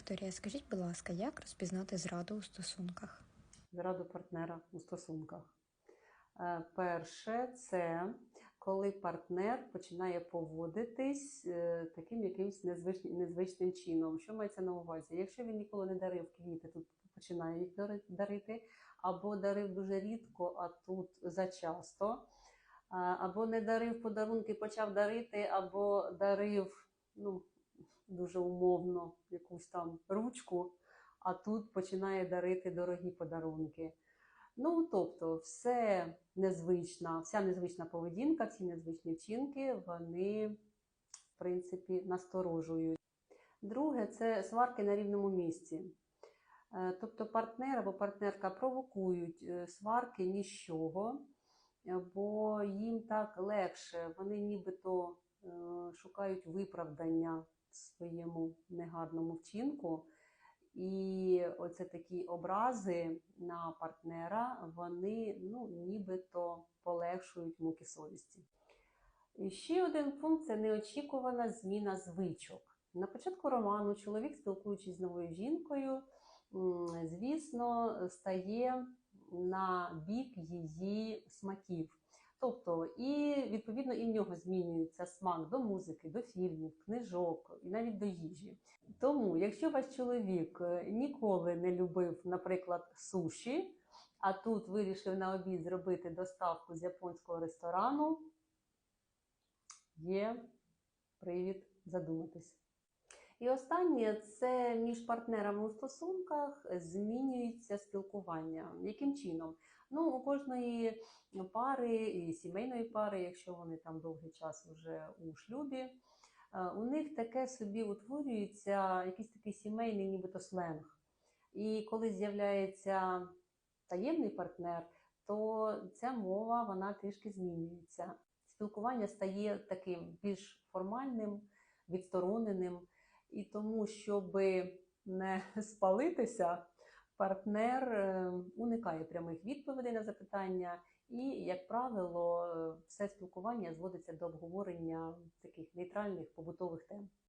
Вікторія, скажіть, будь ласка, як розпізнати зраду у стосунках? зраду партнера у стосунках. Е, Перше, це коли партнер починає поводитись е, таким якимось незвичним, незвичним чином. Що мається на увазі? Якщо він ніколи не дарив квіти, тут починає їх дарити, або дарив дуже рідко, а тут зачасто, або не дарив подарунки, почав дарити, або дарив ну, дуже умовно якусь там ручку, а тут починає дарити дорогі подарунки. Ну, тобто, все незвична, вся незвична поведінка, ці незвичні вчинки, вони, в принципі, насторожують. Друге, це сварки на рівному місці. Е, Тобто партнер або партнерка провокують е, сварки ні з чого, е, бо їм так легше, вони нібито шукають виправдання своєму негарному вчинку. І оце такі образи на партнера, вони ну, нібито полегшують муки совісті. І ще один пункт це неочікувана зміна звичок. На початку роману чоловік, спілкуючись з новою жінкою, звісно, стає на бік її смаків. Тобто, і відповідно і в нього змінюється смак до музики, до фільмів, книжок і навіть до їжі. Тому, якщо ваш чоловік е, ніколи не любив, наприклад, суші, а тут вирішив на обід зробити доставку з японського ресторану, є привід задуматись. І останнє це між партнерами у стосунках змінюється спілкування. Яким чином? Ну, у кожної пари і сімейної пари, якщо вони там довгий час вже у шлюбі, е, у них таке собі утворюється якийсь такий сімейний, нібито сленг. І коли з'являється таємний партнер, то ця мова вона трішки змінюється. Спілкування стає таким більш формальним, відстороненим. І тому, щоб не спалитися, партнер е, уникає прямих відповідей на запитання, і, як правило, все спілкування зводиться до обговорення таких нейтральних побутових тем.